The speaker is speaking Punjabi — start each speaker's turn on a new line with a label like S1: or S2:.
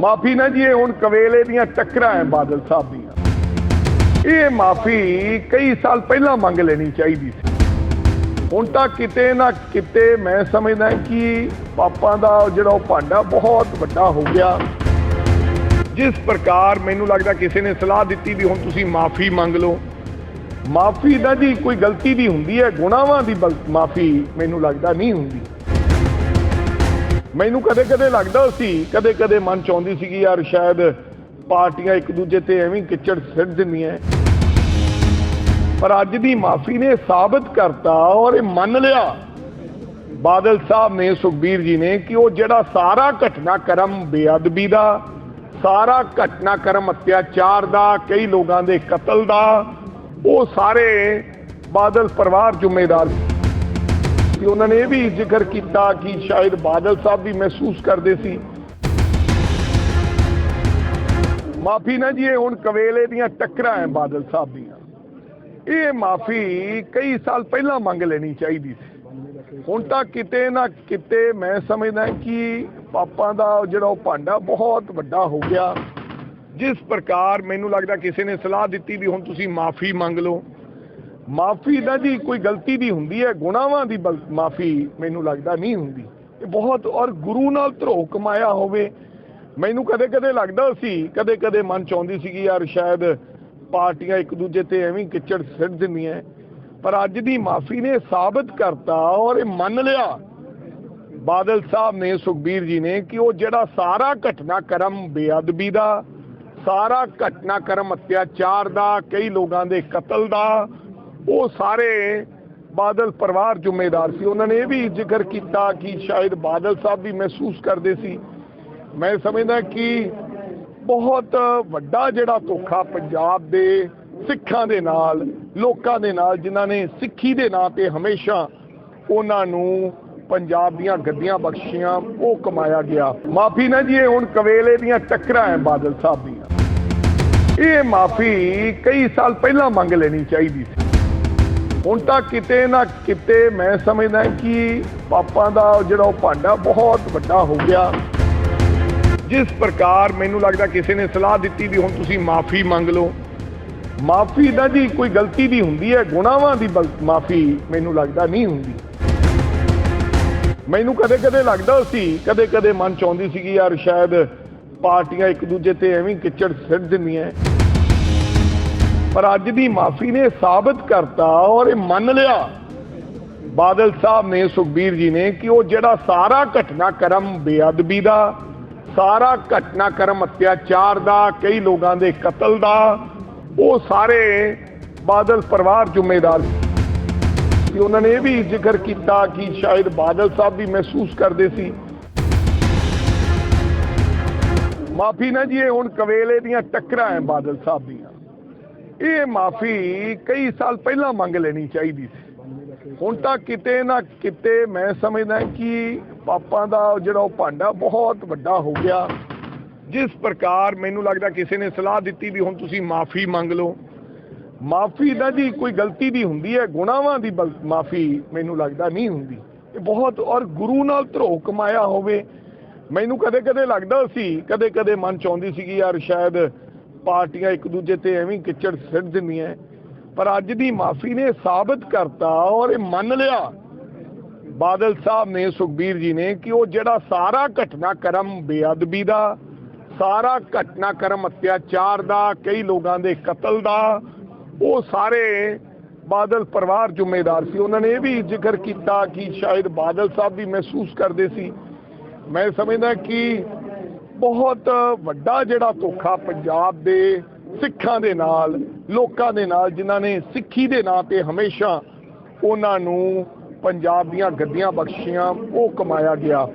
S1: ਮਾਫੀ ਨਾ ਜੀ, ਇਹ ਹੁਣ ਕਵੇਲੇ ਦੀਆਂ ਟੱਕਰਾਂ ਹੈ ਬਾਦਲ ਸਾਹਿਬ ਦੀਆਂ। ਇਹ ਮਾਫੀ ਕਈ ਸਾਲ ਪਹਿਲਾਂ ਮੰਗ ਲੈਣੀ ਚਾਹੀਦੀ ਸੀ। ਹੁਣ ਤਾਂ ਕਿਤੇ ਨਾ ਕਿਤੇ ਮੈਂ ਸਮਝਦਾ ਕਿ ਪਾਪਾਂ ਦਾ ਜਿਹੜਾ ਉਹ ਭਾਂਡਾ ਬਹੁਤ ਵੱਡਾ ਹੋ ਗਿਆ। ਜਿਸ ਪ੍ਰਕਾਰ ਮੈਨੂੰ ਲੱਗਦਾ ਕਿਸੇ ਨੇ ਸਲਾਹ ਦਿੱਤੀ ਵੀ ਹੁਣ ਤੁਸੀਂ ਮਾਫੀ ਮੰਗ ਲਓ। ਮਾਫੀ ਦਾ ਜੀ ਕੋਈ ਗਲਤੀ ਦੀ ਹੁੰਦੀ ਹੈ, ਗੁਨਾਹਾਂ ਦੀ ਮਾਫੀ ਮੈਨੂੰ ਲੱਗਦਾ ਨਹੀਂ ਹੁੰਦੀ। ਮੈਨੂੰ ਕਦੇ ਕਦੇ ਲੱਗਦਾ ਸੀ, ਕਦੇ ਕਦੇ ਮਨ ਚ ਆਉਂਦੀ ਸੀ ਕਿ ਯਾਰ ਸ਼ਾਇਦ ਪਾਰਟੀਆਂ ਇੱਕ ਦੂਜੇ ਤੇ ਐਵੇਂ ਹੀ ਕਿਚੜ ਸਿੱਟ ਦਿੰਦੀਆਂ ਪਰ ਅੱਜ ਦੀ ਮਾਫੀ ਨੇ ਸਾਬਤ ਕਰਤਾ ਔਰ ਇਹ ਮੰਨ ਲਿਆ। ਬਾਦਲ ਸਾਹਿਬ ਨੇ, ਸੁਖਬੀਰ ਜੀ ਨੇ ਕਿ ਉਹ ਜਿਹੜਾ ਸਾਰਾ ਘਟਨਾਕ੍ਰਮ ਬੇਅਦਬੀ ਦਾ, ਸਾਰਾ ਘਟਨਾਕ੍ਰਮ ਅਤਿਆਚਾਰ ਦਾ, ਕਈ ਲੋਕਾਂ ਦੇ ਕਤਲ ਦਾ, ਉਹ ਸਾਰੇ ਬਾਦਲ ਪਰਿਵਾਰ ਜ਼ਿੰਮੇਦਾਰ ਸੀ ਉਹਨਾਂ ਨੇ ਇਹ ਵੀ ਜ਼ਿਕਰ ਕੀਤਾ ਕਿ ਸ਼ਾਇਦ ਬਾਦਲ ਸਾਹਿਬ ਵੀ ਮਹਿਸੂਸ ਕਰਦੇ ਸੀ। ਮਾਫੀ ਨਾ ਜੀ, ਇਹ ਹੁਣ ਕਵੇਲੇ ਦੀਆਂ ਟੱਕਰਾਂ ਹੈ ਬਾਦਲ ਸਾਹਿਬ ਦੀਆਂ। ਇਹ ਮਾਫੀ ਕਈ ਸਾਲ ਪਹਿਲਾਂ ਮੰਗ ਲੈਣੀ ਚਾਹੀਦੀ ਸੀ। ਹੁਣ ਤਾਂ ਕਿਤੇ ਨਾ ਕਿਤੇ ਮੈਂ ਸਮਝਦਾ ਕਿ ਪਾਪਾਂ ਦਾ ਜਿਹੜਾ ਉਹ ਭਾਂਡਾ ਬਹੁਤ ਵੱਡਾ ਹੋ ਗਿਆ। ਜਿਸ ਪ੍ਰਕਾਰ ਮੈਨੂੰ ਲੱਗਦਾ ਕਿਸੇ ਨੇ ਸਲਾਹ ਦਿੱਤੀ ਵੀ ਹੁਣ ਤੁਸੀਂ ਮਾਫੀ ਮੰਗ ਲਓ। ਮਾਫੀ ਦਾ ਜੀ ਕੋਈ ਗਲਤੀ ਦੀ ਹੁੰਦੀ ਹੈ, ਗੁਨਾਹਾਂ ਦੀ ਮਾਫੀ ਮੈਨੂੰ ਲੱਗਦਾ ਨਹੀਂ ਹੁੰਦੀ। ਇਹ ਬਹੁਤ, ਔਰ ਗੁਰੂ ਨਾਲ ਧਰੋ ਕਮਾਇਆ ਹੋਵੇ, ਮੈਨੂੰ ਕਦੇ ਕਦੇ ਲੱਗਦਾ ਸੀ ਕਦੇ ਕਦੇ ਮਨ ਚ ਆਉਂਦੀ ਸੀ ਕਿ ਯਾਰ ਸ਼ਾਇਦ ਪਾਰਟੀਆਂ ਇੱਕ ਦੂਜੇ ਤੇ ਐਵੇਂ ਕਿਚੜ ਸਿੱਟ ਦਿੰਦੀਆਂ ਪਰ ਅੱਜ ਦੀ ਮਾਫੀ ਨੇ ਸਾਬਤ ਕਰਤਾ ਔਰ ਇਹ ਮੰਨ ਲਿਆ। ਬਾਦਲ ਸਾਹਿਬ ਨੇ, ਸੁਖਬੀਰ ਜੀ ਨੇ ਕਿ ਉਹ ਜਿਹੜਾ ਸਾਰਾ ਘਟਨਾਕ੍ਰਮ ਬੇਅਦਬੀ ਦਾ, ਸਾਰਾ ਘਟਨਾਕ੍ਰਮ ਅਤਿਆਚਾਰ ਦਾ, ਕਈ ਲੋਕਾਂ ਦੇ ਕਤਲ ਦਾ ਉਹ ਸਾਰੇ ਬਾਦਲ ਪਰਿਵਾਰ ਜ਼ਿੰਮੇਦਾਰ ਸੀ। ਉਹਨਾਂ ਨੇ ਇਹ ਵੀ ਜ਼ਿਕਰ ਕੀਤਾ ਕਿ ਸ਼ਾਇਦ ਬਾਦਲ ਸਾਹਿਬ ਵੀ ਮਹਿਸੂਸ ਕਰਦੇ ਸੀ। ਮੈਂ ਸਮਝਦਾ ਕਿ ਬਹੁਤ ਵੱਡਾ ਜਿਹੜਾ ਧੋਖਾ ਪੰਜਾਬ ਦੇ ਸਿੱਖਾਂ ਦੇ ਨਾਲ, ਲੋਕਾਂ ਦੇ ਨਾਲ, ਜਿਨ੍ਹਾਂ ਨੇ ਸਿੱਖੀ ਦੇ ਨਾਂ ਤੇ ਹਮੇਸ਼ਾ ਉਹਨਾਂ ਨੂੰ ਪੰਜਾਬ ਦੀਆਂ ਗੱਡੀਆਂ ਬਖਸ਼ੀਆਂ, ਉਹ ਕਮਾਇਆ ਗਿਆ। ਮਾਫੀ ਨਾ ਜੀ, ਇਹ ਹੁਣ ਕਵੇਲੇ ਦੀਆਂ ਟੱਕਰਾਂ ਹੈ ਬਾਦਲ ਸਾਹਿਬ ਦੀਆਂ। ਇਹ ਮਾਫੀ ਕਈ ਸਾਲ ਪਹਿਲਾਂ ਮੰਗ ਲੈਣੀ ਚਾਹੀਦੀ ਸੀ। ਹੁਣ ਤਾਂ ਕਿਤੇ ਨਾ ਕਿਤੇ ਮੈਂ ਸਮਝਦਾ ਕਿ ਪਾਪਾਂ ਦਾ ਜਿਹੜਾ ਉਹ ਭਾਂਡਾ ਬਹੁਤ ਵੱਡਾ ਹੋ ਗਿਆ। ਜਿਸ ਪ੍ਰਕਾਰ ਮੈਨੂੰ ਲੱਗਦਾ ਕਿਸੇ ਨੇ ਸਲਾਹ ਦਿੱਤੀ ਵੀ ਹੁਣ ਤੁਸੀਂ ਮਾਫੀ ਮੰਗ ਲਓ। ਮਾਫੀ ਨਾ ਜੀ ਕੋਈ ਗਲਤੀ ਦੀ ਹੁੰਦੀ ਹੈ, ਗੁਨਾਹਾਂ ਦੀ ਮਾਫੀ ਮੈਨੂੰ ਲੱਗਦਾ ਨਹੀਂ ਹੁੰਦੀ। ਮੈਨੂੰ ਕਦੇ ਕਦੇ ਲੱਗਦਾ ਸੀ ਕਦੇ ਕਦੇ ਮਨ ਚ ਆਉਂਦੀ ਸੀ ਕਿ ਯਾਰ ਸ਼ਾਇਦ ਪਾਰਟੀਆਂ ਇੱਕ ਦੂਜੇ ਤੇ ਐਵੇਂ ਹੀ ਕਿਚੜ ਸਿੱਟ ਦਿੰਦੀਆਂ। ਪਰ ਅੱਜ ਦੀ ਮਾਫੀ ਨੇ ਸਾਬਤ ਕਰਤਾ ਔਰ ਇਹ ਮੰਨ ਲਿਆ। ਬਾਦਲ ਸਾਹਿਬ ਨੇ, ਸੁਖਬੀਰ ਜੀ ਨੇ ਕਿ ਉਹ ਜਿਹੜਾ ਸਾਰਾ ਘਟਨਾਕ੍ਰਮ ਬੇਅਦਬੀ ਦਾ, ਸਾਰਾ ਘਟਨਾਕ੍ਰਮ ਅਤਿਆਚਾਰ ਦਾ, ਕਈ ਲੋਕਾਂ ਦੇ ਕਤਲ ਦਾ, ਉਹ ਸਾਰੇ ਬਾਦਲ ਪਰਿਵਾਰ ਜ਼ਿੰਮੇਦਾਰ ਸੀ। ਉਹਨਾਂ ਨੇ ਇਹ ਵੀ ਜ਼ਿਕਰ ਕੀਤਾ ਕਿ ਸ਼ਾਇਦ ਬਾਦਲ ਸਾਹਿਬ ਵੀ ਮਹਿਸੂਸ ਕਰਦੇ ਸੀ। ਮਾਫੀ ਨਾ ਜੀ, ਇਹ ਹੁਣ ਕਵੇਲੇ ਦੀਆਂ ਟੱਕਰਾਂ ਹੈ ਬਾਦਲ ਸਾਹਿਬ ਦੀ। ਇਹ ਮਾਫੀ ਕਈ ਸਾਲ ਪਹਿਲਾਂ ਮੰਗ ਲੈਣੀ ਚਾਹੀਦੀ ਸੀ। ਹੁਣ ਤਾਂ ਕਿਤੇ ਨਾ ਕਿਤੇ ਮੈਂ ਸਮਝਦਾ ਕਿ ਪਾਪਾਂ ਦਾ ਜਿਹੜਾ ਉਹ ਭਾਂਡਾ ਬਹੁਤ ਵੱਡਾ ਹੋ ਗਿਆ। ਜਿਸ ਪ੍ਰਕਾਰ ਮੈਨੂੰ ਲੱਗਦਾ ਕਿਸੇ ਨੇ ਸਲਾਹ ਦਿੱਤੀ ਵੀ ਹੁਣ ਤੁਸੀਂ ਮਾਫੀ ਮੰਗ ਲਓ। ਮਾਫੀ ਦਾ ਜੀ ਕੋਈ ਗਲਤੀ ਦੀ ਹੁੰਦੀ ਹੈ, ਗੁਨਾਹਾਂ ਦੀ ਮਾਫੀ ਮੈਨੂੰ ਲੱਗਦਾ ਨਹੀਂ ਹੁੰਦੀ। ਇਹ ਬਹੁਤ, ਔਰ ਗੁਰੂ ਨਾਲ ਧਰੋ ਕਮਾਇਆ ਹੋਵੇ। ਮੈਨੂੰ ਕਦੇ ਕਦੇ ਲੱਗਦਾ ਸੀ ਕਦੇ ਕਦੇ ਮਨ ਚ ਆਉਂਦੀ ਸੀ ਕਿ ਯਾਰ ਸ਼ਾਇਦ ਪਾਰਟੀਆਂ ਇੱਕ ਦੂਜੇ ਤੇ ਐਵੇਂ ਕਿਚੜ ਸਿੱਟ ਦਿੰਦੀਆਂ ਪਰ ਅੱਜ ਦੀ ਮਾਫੀ ਨੇ ਸਾਬਤ ਕਰਤਾ ਔਰ ਇਹ ਮੰਨ ਲਿਆ। ਬਾਦਲ ਸਾਹਿਬ ਨੇ, ਸੁਖਬੀਰ ਜੀ ਨੇ ਕਿ ਉਹ ਜਿਹੜਾ ਸਾਰਾ ਘਟਨਾਕ੍ਰਮ ਬੇਅਦਬੀ ਦਾ, ਸਾਰਾ ਘਟਨਾਕ੍ਰਮ ਅਤਿਆਚਾਰ ਦਾ, ਕਈ ਲੋਕਾਂ ਦੇ ਕਤਲ ਦਾ, ਉਹ ਸਾਰੇ ਬਾਦਲ ਪਰਿਵਾਰ ਜ਼ਿੰਮੇਦਾਰ ਸੀ। ਉਹਨਾਂ ਨੇ ਇਹ ਵੀ ਜ਼ਿਕਰ ਕੀਤਾ ਕਿ ਸ਼ਾਇਦ ਬਾਦਲ ਸਾਹਿਬ ਵੀ ਮਹਿਸੂਸ ਕਰਦੇ ਸੀ। ਮੈਂ ਸਮਝਦਾ ਕਿ ਬਹੁਤ ਵੱਡਾ ਜਿਹੜਾ ਧੋਖਾ ਪੰਜਾਬ ਦੇ ਸਿੱਖਾਂ ਦੇ ਨਾਲ, ਲੋਕਾਂ ਦੇ ਨਾਲ, ਜਿਨ੍ਹਾਂ ਨੇ ਸਿੱਖੀ ਦੇ ਨਾਂ ਤੇ ਹਮੇਸ਼ਾ ਉਹਨਾਂ ਨੂੰ ਪੰਜਾਬ ਦੀਆਂ ਗੱਦੀਆਂ ਬਖਸ਼ੀਆਂ, ਉਹ ਕਮਾਇਆ ਗਿਆ।